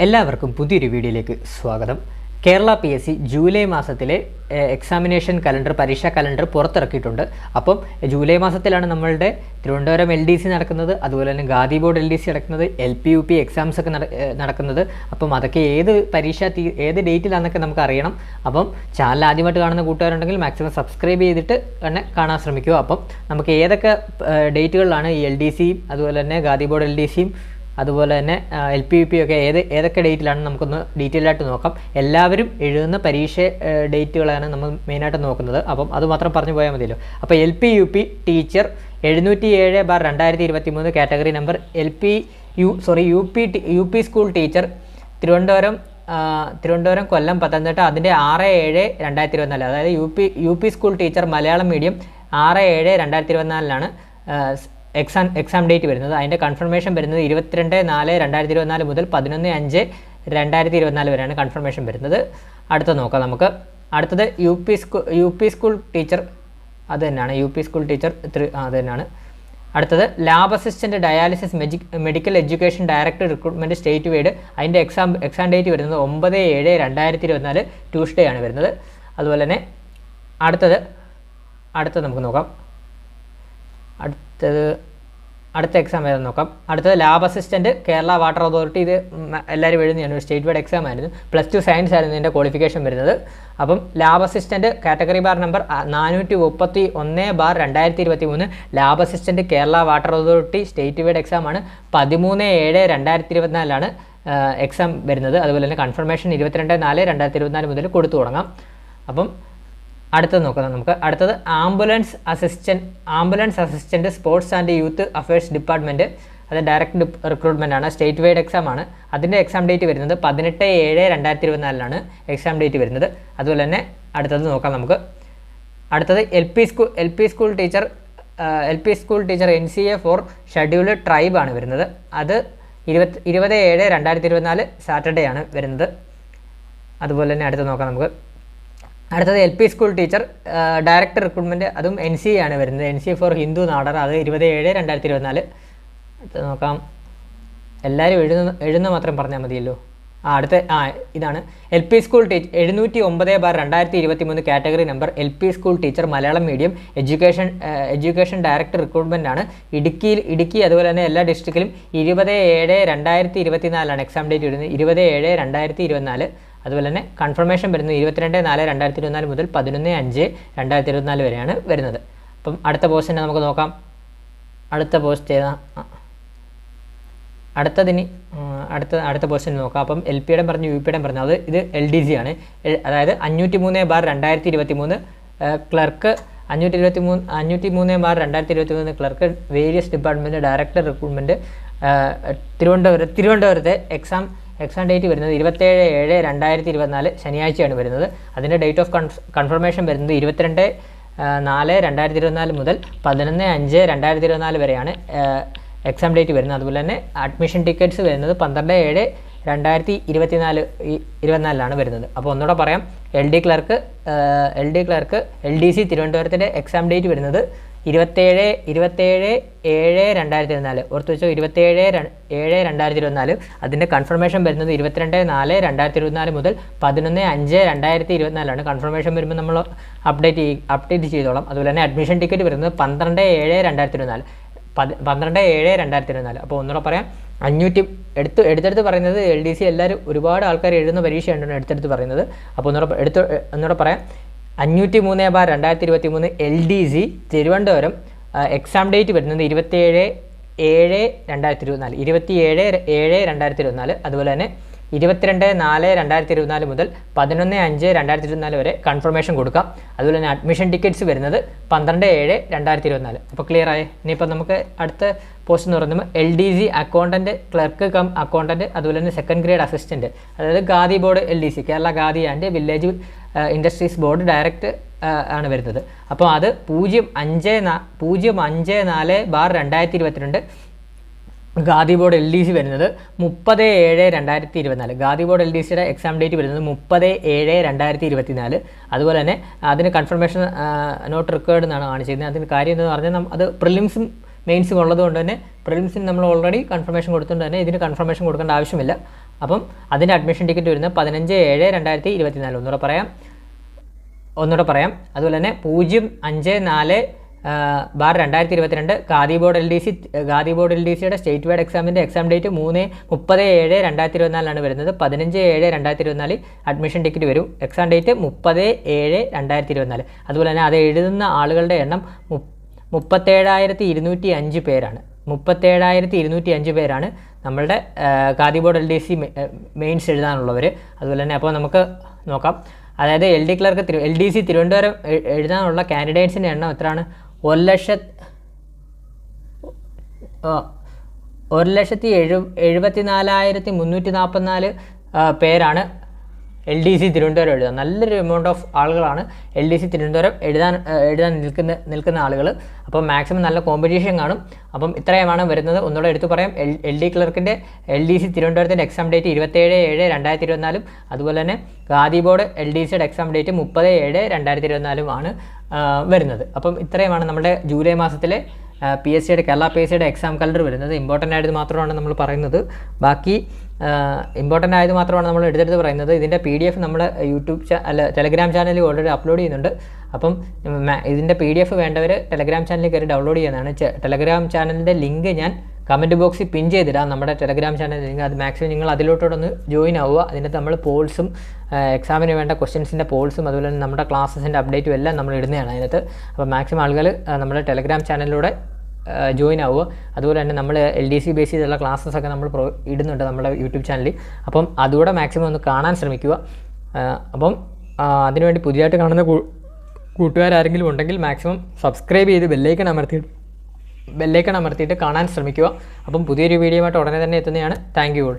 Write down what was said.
എല്ലാവർക്കും പുതിയൊരു വീഡിയോയിലേക്ക് സ്വാഗതം. Kerala P S C July മാസത്തിലെ എക്സാമിനേഷൻ കലണ്ടർ പരീക്ഷാ കലണ്ടർ പുറത്തിറക്കിയിട്ടുണ്ട്. അപ്പം ജൂലൈ മാസത്തിലാണ് നമ്മളുടെ തിരുവനന്തപുരം എൽ ഡി സി നടക്കുന്നത് അതുപോലെ തന്നെ Khadi board L D C നടക്കുന്നത് L P U P exams ഒക്കെ നട- നടക്കുന്നത്. അപ്പം അതൊക്കെ ഏത് പരീക്ഷ തീ ഏത് ഡേറ്റിലാണെന്നൊക്കെ നമുക്ക് അറിയണം അപ്പം ചാനൽ ആദ്യമായിട്ട് കാണുന്ന കൂട്ടുകാരുണ്ടെങ്കിൽ മാക്സിമം സബ്സ്ക്രൈബ് ചെയ്തിട്ട് തന്നെ കാണാൻ ശ്രമിക്കുക. അപ്പം നമുക്ക് ഏതൊക്കെ ഡേറ്റുകളിലാണ് ഈ എൽ ഡി സിയും അതുപോലെ തന്നെ ഗാന്ധി ബോർഡ് എൽ ഡി സിയും അതുപോലെ തന്നെ എൽ പി യു പി ഒക്കെ ഏത് ഏതൊക്കെ ഡേറ്റിലാണ് നമുക്കൊന്ന് ഡീറ്റെയിൽ ആയിട്ട് നോക്കാം. എല്ലാവരും എഴുതുന്ന പരീക്ഷ ഡേറ്റുകളാണ് നമ്മൾ മെയിനായിട്ട് നോക്കുന്നത്. അപ്പം അത് മാത്രം പറഞ്ഞു പോയാൽ മതിയല്ലോ. അപ്പോൾ L P U P teacher എഴുന്നൂറ്റി ഏഴ് ബാർ രണ്ടായിരത്തി ഇരുപത്തി മൂന്ന് category number L P U sorry U P U P school teacher Thiruvananthapuram Thiruvananthapuram Kollam Pathanamthitta അതിന്റെ ആറ് ഏഴ് രണ്ടായിരത്തി ഇരുപത്തിനാല് അതായത് U P U P school teacher Malayalam medium ആറ് ഏഴ് രണ്ടായിരത്തി ഇരുപത്തിനാലിലാണ് എക്സാം എക്സാം ഡേറ്റ് വരുന്നത്. അതിന്റെ കൺഫർമേഷൻ വരുന്നത് ഇരുപത്തിരണ്ട് നാല് രണ്ടായിരത്തി ഇരുപത്തിനാല് മുതൽ പതിനൊന്ന് അഞ്ച് രണ്ടായിരത്തി ഇരുപത്തിനാല് വരെയാണ് കൺഫർമേഷൻ വരുന്നത്. അടുത്ത നോക്കാം നമുക്ക്. അടുത്തത് U P school U P school teacher അത് തന്നെയാണ്. U P school teacher three അത് തന്നെയാണ്. അടുത്തത് lab assistant dialysis മെജി medical education director recruitment state wide അതിന്റെ എക്സാം എക്സാം ഡേറ്റ് വരുന്നത് ഒമ്പത് ഏഴ് രണ്ടായിരത്തി ഇരുപത്തിനാല് ട്യൂസ്ഡേ ആണ് വരുന്നത്. അതുപോലെ തന്നെ അടുത്തത് അടുത്തത് നമുക്ക് നോക്കാം. അടുത്തത് അടുത്ത എക്സാം ഏതെന്ന് നോക്കാം. അടുത്തത് lab assistant Kerala water authority ഇത് എല്ലാവരും എഴുതുന്നതാണ്. ഒരു സ്റ്റേറ്റ് വൈഡ് എക്സാം ആയിരുന്നു. പ്ലസ് ടു സയൻസ് ആയിരുന്നു ഇതിന്റെ ക്വാളിഫിക്കേഷൻ വരുന്നത്. അപ്പം lab assistant category bar number നാനൂറ്റി മുപ്പത്തി ഒന്ന് ബാർ രണ്ടായിരത്തി ഇരുപത്തി മൂന്ന് lab assistant Kerala water authority state wide exam ആണ്. പതിമൂന്ന് ഏഴ് രണ്ടായിരത്തി ഇരുപത്തിനാലിലാണ് എക്സാം വരുന്നത്. അതുപോലെ തന്നെ കൺഫർമേഷൻ ഇരുപത്തിരണ്ട് നാല് രണ്ടായിരത്തി ഇരുപത്തിനാല് മുതൽ കൊടുത്തു തുടങ്ങാം. അപ്പം അടുത്തത് നോക്കാം. നമുക്ക് അടുത്തത് ambulance assistant ambulance assistant sports and youth affairs department അത് ഡയറക്റ്റ് റിക്രൂട്ട്മെന്റ് ആണ്. സ്റ്റേറ്റ് വൈഡ് എക്സാം ആണ്. അതിന്റെ എക്സാം ഡേറ്റ് വരുന്നത് പതിനെട്ട് ഏഴ് രണ്ടായിരത്തി ഇരുപത്തിനാലിലാണ് എക്സാം ഡേറ്റ് വരുന്നത്. അതുപോലെ തന്നെ അടുത്തത് നോക്കാം നമുക്ക്. അടുത്തത് L P school L P school teacher L P school teacher N C A for scheduled tribe ആണ് വരുന്നത്. അത് ഇരുപത്തി ഇരുപത് ഏഴ് രണ്ടായിരത്തി ഇരുപത്തിനാല് സാറ്റർഡേ ആണ് വരുന്നത്. അതുപോലെ തന്നെ അടുത്ത് നോക്കാം നമുക്ക്. അടുത്തത് L P school teacher director recruitment അതും എൻ സി ആണ് വരുന്നത്. N C for Hindu Nadar. അത് ഇരുപത് ഏഴ് രണ്ടായിരത്തി ഇരുപത്തിനാല് നോക്കാം. എല്ലാവരും എഴുതുന്ന എഴുതുന്ന മാത്രം പറഞ്ഞാൽ മതിയല്ലോ. ആ അടുത്ത ആ ഇതാണ്. എൽ പി സ്കൂൾ ടീച്ചർ എഴുന്നൂറ്റി ഒമ്പത് ബാർ രണ്ടായിരത്തി ഇരുപത്തി മൂന്ന് category number L P school teacher Malayalam medium education education director recruitment ആണ്. ഇടുക്കിയിൽ ഇടുക്കി അതുപോലെ തന്നെ എല്ലാ ഡിസ്ട്രിക്റ്റിലും ഇരുപത് ഏഴ് രണ്ടായിരത്തി ഇരുപത്തിനാലാണ് എക്സാം ഡേറ്റ് വരുന്നത് ഇരുപത് ഏഴ് രണ്ടായിരത്തി ഇരുപത്തിനാല് അതുപോലെ തന്നെ കൺഫർമേഷൻ വരുന്നത് ഇരുപത്തിരണ്ട് നാല് രണ്ടായിരത്തി ഇരുപത്തിനാല് മുതൽ പതിനൊന്ന് അഞ്ച് രണ്ടായിരത്തി ഇരുപത്തിനാല് വരെയാണ് വരുന്നത്. അപ്പം അടുത്ത പോസ്റ്റ് നമുക്ക് നോക്കാം. അടുത്ത പോസ്റ്റ് ഏതാ. അടുത്തതിന് അടുത്ത അടുത്ത പോസ്റ്റിന് നോക്കാം. അപ്പം എൽ പിയുടെ പറഞ്ഞു യു പിയുടെ പറഞ്ഞു. അത് ഇത് എൽ ഡി സി ആണ്. അതായത് അഞ്ഞൂറ്റി മൂന്ന് ബാർ രണ്ടായിരത്തി ഇരുപത്തി മൂന്ന് ക്ലർക്ക് അഞ്ഞൂറ്റി ഇരുപത്തി മൂന്ന് അഞ്ഞൂറ്റി മൂന്ന് ബാർ രണ്ടായിരത്തി ഇരുപത്തി മൂന്ന് clerk various department director recruitment Thiruvananthapuram തിരുവനന്തപുരത്തെ എക്സാം എക്സാം ഡേറ്റ് വരുന്നത് ഇരുപത്തേഴ് ഏഴ് രണ്ടായിരത്തി ഇരുപത്തിനാല് ശനിയാഴ്ചയാണ് വരുന്നത്. അതിന്റെ ഡേറ്റ് ഓഫ് കൺഫർമേഷൻ വരുന്നത് ഇരുപത്തിരണ്ട് നാല് രണ്ടായിരത്തി ഇരുപത്തിനാല് മുതൽ പതിനൊന്ന് അഞ്ച് രണ്ടായിരത്തി ഇരുപത്തിനാല് വരെയാണ് എക്സാം ഡേറ്റ് വരുന്നത്. അതുപോലെ തന്നെ അഡ്മിഷൻ ടിക്കറ്റ്സ് വരുന്നത് പന്ത്രണ്ട് ഏഴ് രണ്ടായിരത്തി ഇരുപത്തിനാല് ഇരുപത്തിനാലിലാണ് വരുന്നത്. അപ്പോൾ ഒന്നുകൂടെ പറയാം. L D clerk L D clerk L D C തിരുവനന്തപുരത്തിന്റെ exam date വരുന്നത് ഇരുപത്തേഴ് ഇരുപത്തേഴ് ഏഴ് രണ്ടായിരത്തി ഇരുപത്തിനാല് ഓർത്ത് വെച്ചോ ഇരുപത്തേഴ് ഏഴ് രണ്ടായിരത്തി ഇരുപത്തിനാല് അതിന്റെ കൺഫർമേഷൻ വരുന്നത് ഇരുപത്തിരണ്ട് നാല് രണ്ടായിരത്തി ഇരുപത്തിനാല് മുതൽ പതിനൊന്ന് അഞ്ച് രണ്ടായിരത്തി ഇരുപത്തിനാലാണ് കൺഫർമേഷൻ വരുമ്പോൾ നമ്മൾ അപ്ഡേറ്റ് ചെയ്യും അപ്ഡേറ്റ് ചെയ്തോളാം. അതുപോലെ തന്നെ അഡ്മിഷൻ ടിക്കറ്റ് വരുന്നത് പന്ത്രണ്ട് ഏഴ് രണ്ടായിരത്തി ഇരുപത്തിനാല് പത് പന്ത്രണ്ട് ഏഴ് രണ്ടായിരത്തി ഇരുപത്തിനാല് അപ്പോൾ ഒന്നുകൂടെ പറയാം. അഞ്ഞൂറ്റി എടുത്ത് എടുത്തെടുത്ത് പറയുന്നത് എൽ ഡി സി എല്ലാവരും ഒരുപാട് ആൾക്കാർ എഴുതുന്ന പരീക്ഷയാണ് എടുത്തെടുത്ത് പറയുന്നത്. അപ്പോൾ ഒന്നുകൂടെ എടുത്ത് ഒന്നുകൂടെ പറയാം. അഞ്ഞൂറ്റി മൂന്ന് ബാർ രണ്ടായിരത്തി ഇരുപത്തി മൂന്ന് L D C Thiruvananthapuram exam date വരുന്നത് ഇരുപത്തേഴ് ഏഴ് രണ്ടായിരത്തി ഇരുപത്തിനാല് ഇരുപത്തി ഏഴ് ഏഴ് രണ്ടായിരത്തി ഇരുപത്തിനാല് അതുപോലെ തന്നെ ഇരുപത്തിരണ്ട് നാല് രണ്ടായിരത്തി ഇരുപത്തിനാല് മുതൽ പതിനൊന്ന് അഞ്ച് രണ്ടായിരത്തി ഇരുപത്തിനാല് വരെ കൺഫർമേഷൻ കൊടുക്കാം. അതുപോലെ തന്നെ അഡ്മിഷൻ ടിക്കറ്റ്സ് വരുന്നത് പന്ത്രണ്ട് ഏഴ് രണ്ടായിരത്തി ഇരുപത്തിനാല് അപ്പോൾ ക്ലിയർ ആയി? ഇനിയിപ്പോൾ നമുക്ക് അടുത്ത പോസ്റ്റ് എന്ന് പറയുമ്പോൾ L D C accountant clerk cum accountant അതുപോലെ തന്നെ സെക്കൻഡ് ഗ്രേഡ് അസിസ്റ്റന്റ് അതായത് Khadi board L D C Kerala Khadi and village industries board direct ആണ് വരുന്നത്. അപ്പോൾ അത് പൂജ്യം അഞ്ച് നാ പൂജ്യം അഞ്ച് നാല് ബാർ രണ്ടായിരത്തി ഇരുപത്തിരണ്ട് Khadi board L D C വരുന്നത് മുപ്പത് ഏഴ് രണ്ടായിരത്തി ഇരുപത്തിനാല്. ഗാദി ബോർഡ് എൽ ഡി സിയുടെ എക്സാം ഡേറ്റ് വരുന്നത് മുപ്പത് ഏഴ് രണ്ടായിരത്തി ഇരുപത്തിനാല്. അതുപോലെ തന്നെ അതിന് കൺഫർമേഷൻ നോട്ട് റിക്വേർഡ് എന്നാണ് കാണിച്ചിരുന്നത് അതിന് കാര്യം എന്ന് പറഞ്ഞാൽ അത് പ്രിലിംസും മെയിൻസും ഉള്ളതുകൊണ്ട് തന്നെ പ്രിലിംസിന് നമ്മൾ ഓൾറെഡി കൺഫർമേഷൻ കൊടുത്തുകൊണ്ട് തന്നെ ഇതിന് കൺഫർമേഷൻ കൊടുക്കേണ്ട ആവശ്യമില്ല. അപ്പം അതിന്റെ അഡ്മിഷൻ ടിക്കറ്റ് വരുന്നത് പതിനഞ്ച് ഏഴ് രണ്ടായിരത്തി ഇരുപത്തിനാല്. ഒന്നുകൂടെ പറയാം. ഒന്നുകൂടെ പറയാം. അതുപോലെ തന്നെ പൂജ്യം അഞ്ച് നാല് ബാർ രണ്ടായിരത്തി ഇരുപത്തിരണ്ട് Khadi board L D C Khadi board L D സിയുടെ സ്റ്റേറ്റ് വൈഡ് എക്സാമിന്റെ എക്സാം ഡേറ്റ് മൂന്ന് മുപ്പത് ഏഴ് രണ്ടായിരത്തി ഇരുപത്തിനാലാണ് വരുന്നത്. പതിനഞ്ച് ഏഴ് രണ്ടായിരത്തി ഇരുപത്തിനാല് അഡ്മിഷൻ ടിക്കറ്റ് വരും. എക്സാം ഡേറ്റ് മുപ്പത് ഏഴ് രണ്ടായിരത്തി ഇരുപത്തിനാല് അതുപോലെ തന്നെ അത് എഴുതുന്ന ആളുകളുടെ എണ്ണം മുപ്പത്തേഴായിരത്തി ഇരുന്നൂറ്റി അഞ്ച് പേരാണ്. മുപ്പത്തേഴായിരത്തി ഇരുന്നൂറ്റി അഞ്ച് പേരാണ് നമ്മളുടെ Khadi board L D C mains എഴുതാനുള്ളവർ അതുപോലെ തന്നെ അപ്പോൾ നമുക്ക് നോക്കാം. അതായത് എൽ ഡി ക്ലർക്ക് തിരു എൽ ഡി സി തിരുവനന്തപുരം എഴുതാനുള്ള കാൻഡിഡേറ്റ്സിന്റെ എണ്ണം എത്രയാണ്? ഒരു ലക്ഷ ഒരു ലക്ഷത്തി എഴു എഴുപത്തി നാലായിരത്തി മുന്നൂറ്റി നാൽപ്പത്തിനാല് പേരാണ് എൽ ഡി സി തിരുവനന്തപുരം എഴുതാൻ നല്ലൊരു എമൗണ്ട് ഓഫ് ആളുകളാണ് എൽ ഡി സി തിരുവനന്തപുരം എഴുതാൻ എഴുതാൻ നിൽക്കുന്ന നിൽക്കുന്ന ആളുകൾ. അപ്പം മാക്സിമം നല്ല കോമ്പറ്റീഷൻ കാണും. അപ്പം ഇത്രയുമാണ് വരുന്നത്. ഒന്നുകൂടെ എടുത്തു പറയാം. എൽ എൽ ഡി ക്ലർക്കിന്റെ എൽ ഡി സി തിരുവനന്തപുരത്തിന്റെ എക്സാം ഡേറ്റ് ഇരുപത്തേഴ് ഏഴ് രണ്ടായിരത്തി ഇരുപത്തിനാലും അതുപോലെ തന്നെ ഖാദി ബോർഡ് എൽ ഡി സിയുടെ എക്സാം ഡേറ്റ് മുപ്പത് ഏഴ് രണ്ടായിരത്തി ഇരുപത്തിനാലുമാണ് ആ, വരുന്നത്. അപ്പം ഇത്രയുമാണ് നമ്മുടെ ജൂലൈ മാസത്തിലെ പി എസ് സിയുടെ കേരള പി എസ് സിയുടെ എക്സാം കലണ്ടർ വരുന്നത്. ഇമ്പോർട്ടന്റ് ആയത് മാത്രമാണ് നമ്മൾ പറയുന്നത്. ബാക്കി ഇമ്പോർട്ടന്റ് ആയത് മാത്രമാണ് നമ്മൾ എടുത്തെടുത്ത് പറയുന്നത്. ഇതിന്റെ പി ഡി എഫ് നമ്മുടെ യൂട്യൂബ് ചാ അല്ല ടെലഗ്രാം ചാനലിൽ ഓൾറെഡി അപ്ലോഡ് ചെയ്യുന്നുണ്ട്. അപ്പം ഇതിന്റെ പി ഡി എഫ് വേണ്ടവർ ടെലഗ്രാം ചാനലിൽ കയറി ഡൗൺലോഡ് ചെയ്യുന്നതാണ് ടെലഗ്രാം ചാനലിന്റെ ലിങ്ക് ഞാൻ കമന്റ് ബോക്സിൽ പിൻ ചെയ്തിടാം. നമ്മുടെ ടെലഗ്രാം ചാനൽ ലിങ്ക് അത് മാക്സിമം നിങ്ങൾ അതിലോട്ടൊന്ന് ജോയിൻ ആവുക. അതിനകത്ത് നമ്മൾ പോൾസും എക്സാമിന് വേണ്ട ക്വസ്റ്റ്യൻസിന്റെ പോൾസും അതുപോലെ തന്നെ നമ്മുടെ ക്ലാസ്സസിന്റെ അപ്ഡേറ്റും എല്ലാം നമ്മൾ ഇടുന്നതാണ് അതിനകത്ത്. അപ്പോൾ മാക്സിമം ആളുകൾ നമ്മുടെ ടെലഗ്രാം ചാനലിലൂടെ ജോയിൻ ആവുക. അതുപോലെ തന്നെ നമ്മൾ എൽ ഡി സി ബേസ് ചെയ്തുള്ള ക്ലാസ്സസ് ഒക്കെ നമ്മൾ പ്രൊ ഇടുന്നുണ്ട് നമ്മുടെ യൂട്യൂബ് ചാനലിൽ. അപ്പം അതുകൂടെ മാക്സിമം ഒന്ന് കാണാൻ ശ്രമിക്കുക. അപ്പം അതിനുവേണ്ടി പുതിയതായിട്ട് കാണുന്ന കൂട്ടുകാരാരെങ്കിലും ഉണ്ടെങ്കിൽ മാക്സിമം സബ്സ്ക്രൈബ് ചെയ്ത് ബെല്ലൈക്കൺ അമർത്തിയിട്ട് ബെല്ലൈക്കൺ അമർത്തിയിട്ട് കാണാൻ ശ്രമിക്കുക. അപ്പം പുതിയൊരു വീഡിയോ ആയിട്ട് ഉടനെ തന്നെ എത്തുന്നതാണ്. Thank you all